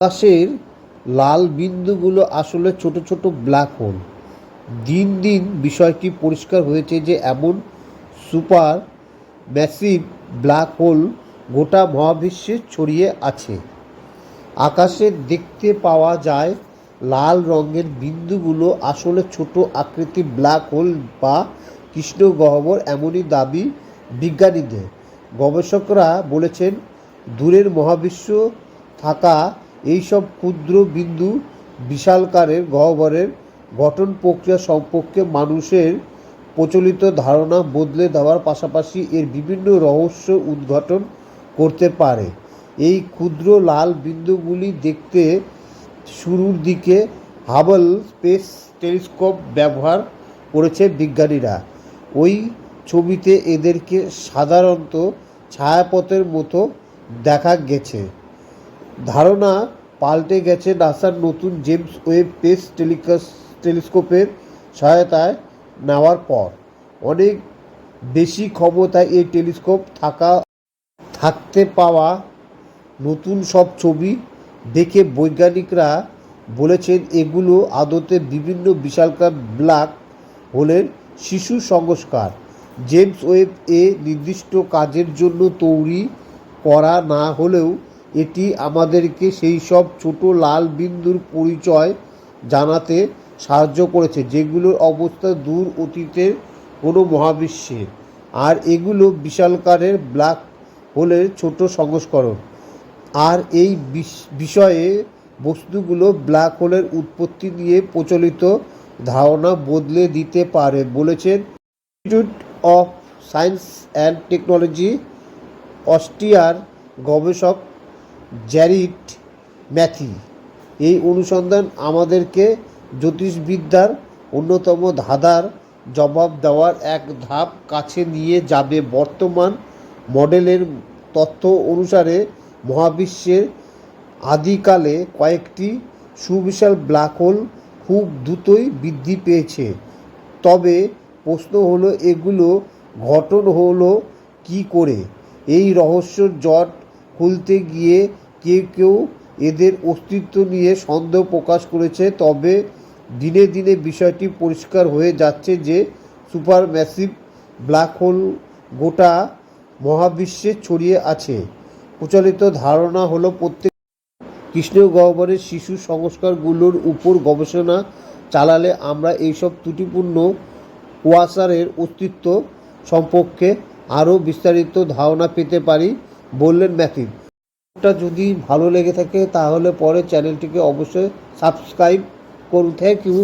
আকাশের লাল বিন্দুগুলো আসলে ছোট ছোট ব্ল্যাক হোল দিন দিন বিষয়টি পরিষ্কার হয়েছে যে এমন সুপার ম্যাসিভ ব্ল্যাক হোল গোটা মহাবিশ্বে ছড়িয়ে আছে। আকাশে দেখতে পাওয়া যায় লাল রঙের বিন্দুগুলো আসলে ছোট আকৃতি ব্ল্যাক হোল বা কৃষ্ণ গহ্বর এমনই দাবি বিজ্ঞানীদের। গবেষকরা বলেছেন, দূরের মহাবিশ্ব থাকা এইসব ক্ষুদ্র বিন্দু বিশালকারের গহ্বরের গঠন প্রক্রিয়া সম্পর্কে মানুষের প্রচলিত ধারণা বদলে দেওয়ার পাশাপাশি এর বিভিন্ন রহস্য উদ্ঘাটন করতে পারে। এই ক্ষুদ্র লাল বিন্দুগুলি দেখতে শুরুর দিকে হাবল স্পেস টেলিস্কোপ ব্যবহার করেছে বিজ্ঞানীরা। ওই ছবিতে এদেরকে সাধারণত ছায়াপথের মতো দেখা গেছে। ধারণা পাল্টে গেছে নাসার নতুন জেমস ওয়েব পেস টেলিকাস টেলিস্কোপের সহায়তায় নেওয়ার পর। অনেক বেশি ক্ষমতায় এই টেলিস্কোপ থাকা, থাকতে পাওয়া নতুন সব ছবি দেখে বৈজ্ঞানিকরা বলেছেন এগুলো আদতে বিভিন্ন বিশালকার ব্ল্যাক হোলের শিশু সংস্কার। জেমস ওয়েব এ নির্দিষ্ট কাজের জন্য তৈরি করা না হলেও এটি আমাদেরকে সেই সব ছোট লাল বিন্দুর পরিচয় জানাতে সাহায্য করেছে, যেগুলোর অবস্থা দূর অতীতের কোনো মহাবিশ্বে। আর এগুলো বিশালকারের ব্ল্যাক হোলের ছোট সংস্করণ। আর এই বিষ- বিষয়ে বস্তুগুলো ব্ল্যাক হোলের উৎপত্তি নিয়ে প্রচলিত ধারণা বদলে দিতে পারে বলেছেন institute of science and technology অস্ট্রিয়ার গবেষক জ্যারিট ম্যাথি। এই অনুসন্ধান আমাদেরকে জ্যোতিষবিদ্যার অন্যতম ধাঁধার জবাব দেওয়ার এক ধাপ কাছে নিয়ে যাবে। বর্তমান মডেলের তথ্য অনুসারে মহাবিশ্বের আদিকালে কয়েকটি সুবিশাল ব্ল্যাক হোল খুব দ্রুতই বৃদ্ধি পেয়েছে। তবে প্রশ্ন হলো, এগুলো ঘটন হলো কি করে? এই রহস্যর জট খুলতে গিয়ে কেউ কেউ এদের অস্তিত্ব নিয়ে সন্দেহ প্রকাশ করেছে। তবে দিনে দিনে বিষয়টি পরিষ্কার হয়ে যাচ্ছে যে সুপার ম্যাসিভ ব্ল্যাক হোল গোটা মহাবিশ্বে ছড়িয়ে আছে। প্রচলিত ধারণা হলো প্রত্যেক কৃষ্ণ গহ্বরের শিশু সংস্কারগুলোর উপর গবেষণা চালালে আমরা এইসব ত্রুটিপূর্ণ কোয়াসারের অস্তিত্ব সম্পর্কে আরও বিস্তারিত ধারণা পেতে পারি, বললেন ম্যাথিউ। ভিডিওটা যদি ভালো লেগে থাকে তাহলে পরে চ্যানেলটিকে অবশ্যই সাবস্ক্রাইব করুন। Thank you